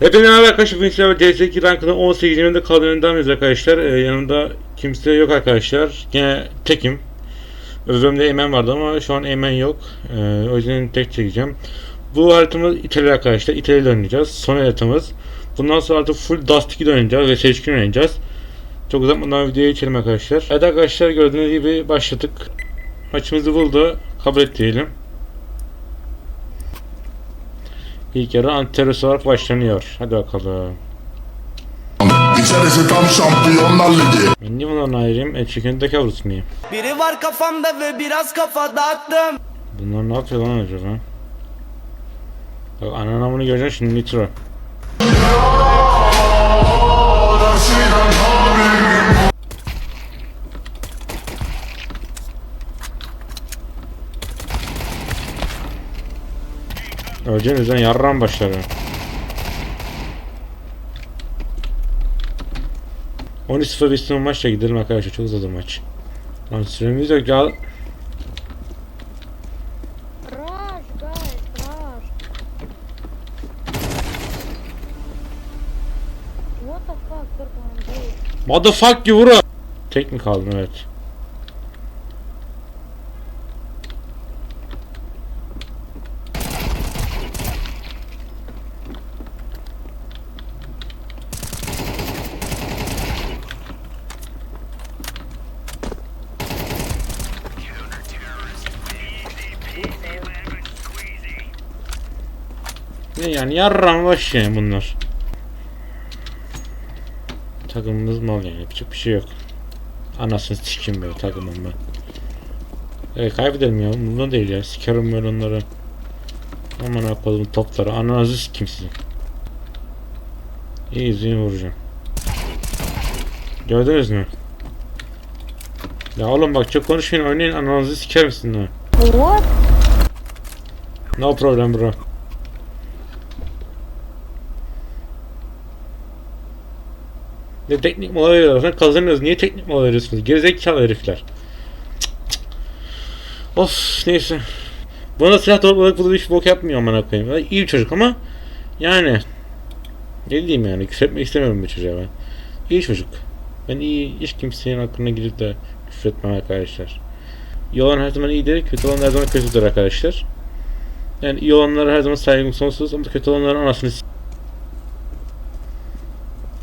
Hepinize merhaba arkadaşlar. Bugün sizlerle CS2 rankının 18. bölümünde devam ediyoruz arkadaşlar. Ee, yanımda kimse yok arkadaşlar. Yine tekim. Bölümde Eymen vardı ama şu an Eymen yok. Ee, o yüzden tek çekeceğim. Bu haritamız İtalya arkadaşlar. İtalya'da oynayacağız. Son haritamız. Bundan sonra artık full Dust 2'de oynayacağız ve seçkin oynayacağız. Çok uzatmadan videoya geçelim arkadaşlar. Evet arkadaşlar gördüğünüz gibi başladık. Maçımızı buldu. Kabul et diyelim. İlk yarı antiterörist olarak başlanıyor. Hadi bakalım. İçerisi tam şampiyonlar ligi. Ben niye bundan ayrıyım? E chicken kavrus muyum? Biri var kafamda ve biraz kafa dağıttım. Bunlar ne yapıyor lan acaba? Bak ananamını göreceksin şimdi nitro. Öleceğin yüzden yarram başlar. ya. 13-0 bitsin maçla gidelim arkadaşlar çok uzadı maç. Lan süremiz yok ya. Motherfuck you vura. Tek mi kaldım evet. Ne yani yarram baş yani bunlar. Takımımız mal yani yapacak bir şey yok. Anasını sikim böyle takımım ben. Evet kaybedelim ya bundan değil ya sikerim ben onları. Aman akalım topları ananızı sikim sizi. İyi izleyin vuracağım. Gördünüz mü? Ya oğlum bak çok konuşmayın oynayın ananızı siker misin lan? What? No problem bro. Ne teknik mola veriyorlar. Kazanıyoruz. Niye teknik mola veriyorsunuz? Gerizekalı herifler. Cık, cık. of neyse. Bana silah topladık burada hiç bok yapmıyor amına koyayım. Ya, İyi bir çocuk ama yani ne diyeyim yani küfür etmek istemiyorum bu çocuğa ben. İyi çocuk. Ben iyi hiç kimsenin hakkına gidip de küfür etmem arkadaşlar. İyi olan her zaman iyidir, kötü olan her zaman kötüdür arkadaşlar. Yani iyi olanlara her zaman saygım sonsuz ama kötü olanların anasını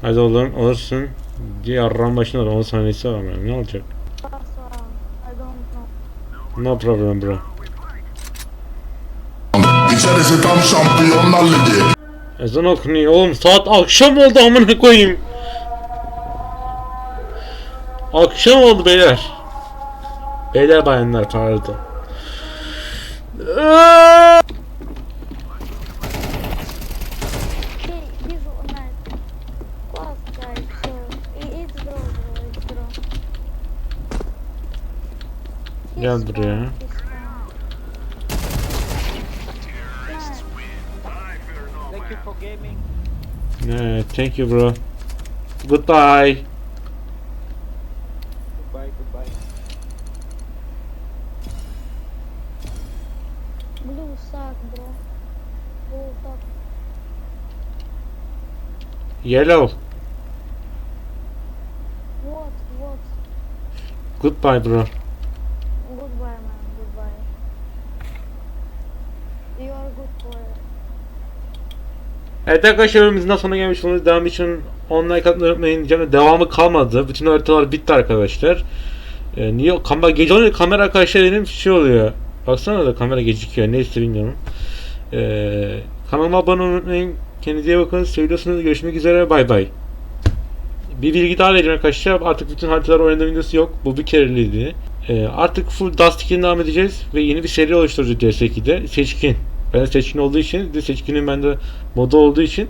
Hadi oğlum alırsın diye arran başına da 10 saniyesi var ama ne olacak? No problem bro. İçerisi tam şampiyonlar ligi. Ezan okunuyor oğlum saat akşam oldu amına koyayım. Akşam oldu beyler. Beyler bayanlar pardon. He's Gel strong, buraya. he's strong. Yeah. Thank you for gaming. Ne, thank you bro. Goodbye. Goodbye, goodbye. Blue suck, bro. Blue suck. Yellow. What? What? Goodbye bro. Evet arkadaşlar bölümümüzün sonuna gelmiş bulunuyoruz. Devam için online katmayı unutmayın. Diyeceğim de devamı kalmadı. Bütün haritalar bitti arkadaşlar. Ee, niye kamera gece oluyor kamera arkadaşlar benim şey oluyor. Baksana da kamera gecikiyor. Neyse bilmiyorum. Ee, kanalıma abone olmayı unutmayın. Kendinize bakın. Seviyorsunuz. Görüşmek üzere. Bay bay. Bir bilgi daha vereyim arkadaşlar. Artık bütün haritalar oynadığım videosu yok. Bu bir kereliydi. Ee, artık full Dust 2'den devam edeceğiz. Ve yeni bir seri oluşturacağız DS2'de. Seçkin. Ben seçkin olduğu için, de seçkinin bende modu olduğu için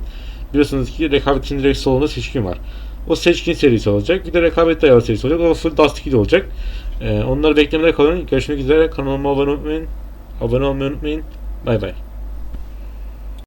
biliyorsunuz ki rekabetin direkt solunda seçkin var. O seçkin serisi olacak. Bir de rekabet dayalı serisi olacak. O full Dust 2'de olacak. Ee, onları beklemede kalın. Görüşmek üzere. Kanalıma abone olmayı. Abone olmayı unutmayın. Bay bay.